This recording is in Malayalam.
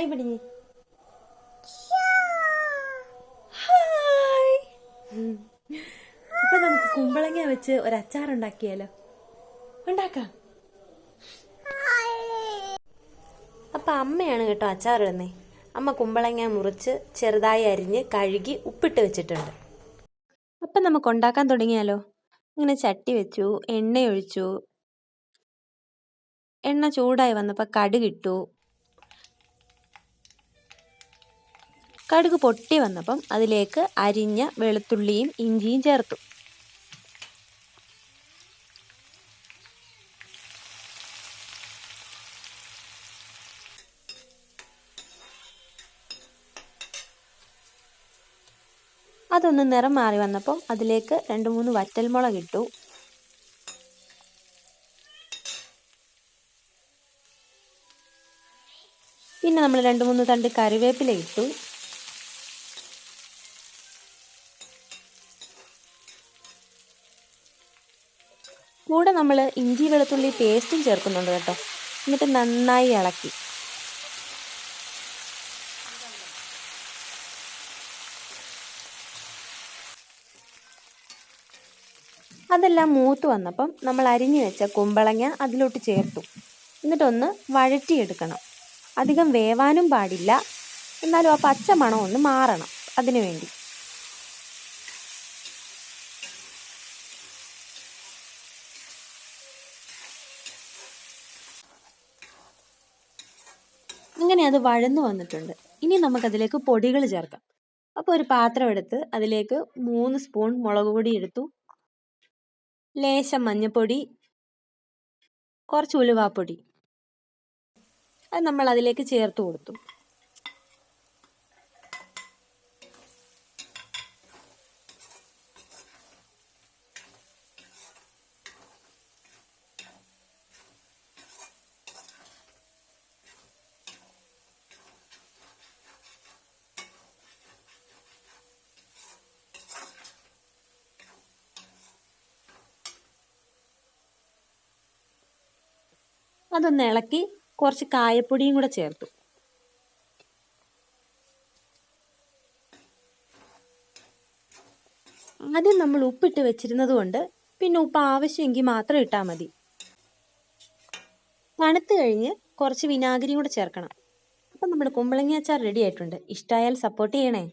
Hi പിടിഞ്ഞ് hi. അപ്പൊ നമുക്ക് കുമ്പളങ്ങ വെച്ച് ഒരു അച്ചാർ ഉണ്ടാക്കിയാലോ ഉണ്ടാക്കാം അപ്പൊ അമ്മയാണ് കേട്ടോ അച്ചാർ ഇടുന്നേ അമ്മ കുമ്പളങ്ങ മുറിച്ച് ചെറുതായി അരിഞ്ഞ് കഴുകി ഉപ്പിട്ട് വെച്ചിട്ടുണ്ട്. അപ്പൊ നമുക്ക് ഉണ്ടാക്കാൻ തുടങ്ങിയാലോ? ഇങ്ങനെ ചട്ടി വെച്ചു എണ്ണ ഒഴിച്ചു. എണ്ണ ചൂടായി വന്നപ്പോൾ കടുകിട്ടു കടുക് പൊട്ടി വന്നപ്പം അതിലേക്ക് അരിഞ്ഞ വെളുത്തുള്ളിയും ഇഞ്ചിയും ചേർത്തു. അതൊന്ന് നിറം മാറി വന്നപ്പോൾ അതിലേക്ക് രണ്ട് മൂന്ന് വറ്റൽമുളക് ഇട്ടു. പിന്നെ നമ്മൾ രണ്ട് മൂന്ന് തണ്ട് കറിവേപ്പില ഇട്ടു. കൂടെ നമ്മൾ ഇഞ്ചി വെളുത്തുള്ളി പേസ്റ്റും ചേർക്കുന്നുണ്ട് കേട്ടോ. എന്നിട്ട് നന്നായി ഇളക്കി. അതെല്ലാം മൂത്ത് വന്നപ്പം നമ്മൾ അരിഞ്ഞു വെച്ച കുമ്പളങ്ങ അതിലോട്ട് ചേർത്തു. എന്നിട്ടൊന്ന് വഴറ്റിയെടുക്കണം. അധികം വേവാനും പാടില്ല. എന്നാലും ആ പച്ച മണം ഒന്ന് മാറണം അതിനു വേണ്ടി അങ്ങനെ അത് വഴന്നു വന്നിട്ടുണ്ട്. ഇനി നമുക്കതിലേക്ക് പൊടികൾ ചേർക്കാം. അപ്പോൾ ഒരു പാത്രം എടുത്ത് അതിലേക്ക് മൂന്ന് സ്പൂൺ മുളക് പൊടി എടുത്തു ലേശം മഞ്ഞൾപ്പൊടി. കുറച്ച് ഉലുവാപ്പൊടി. അത് നമ്മൾ അതിലേക്ക് ചേർത്ത് കൊടുത്തു. അതൊന്ന് ഇളക്കി കുറച്ച് കായപ്പൊടിയും കൂടെ ചേർത്തു. ആദ്യം നമ്മൾ ഉപ്പിട്ട് വെച്ചിരുന്നത് കൊണ്ട് പിന്നെ ഉപ്പ് ആവശ്യമെങ്കിൽ മാത്രം ഇട്ടാൽ മതി. തണുത്ത് കഴിഞ്ഞ് കുറച്ച് വിനാഗിരിയും കൂടെ ചേർക്കണം. അപ്പം നമ്മുടെ കുമ്പളങ്ങ അച്ചാർ റെഡി ആയിട്ടുണ്ട്. ഇഷ്ടമായാൽ സപ്പോർട്ട് ചെയ്യണേ.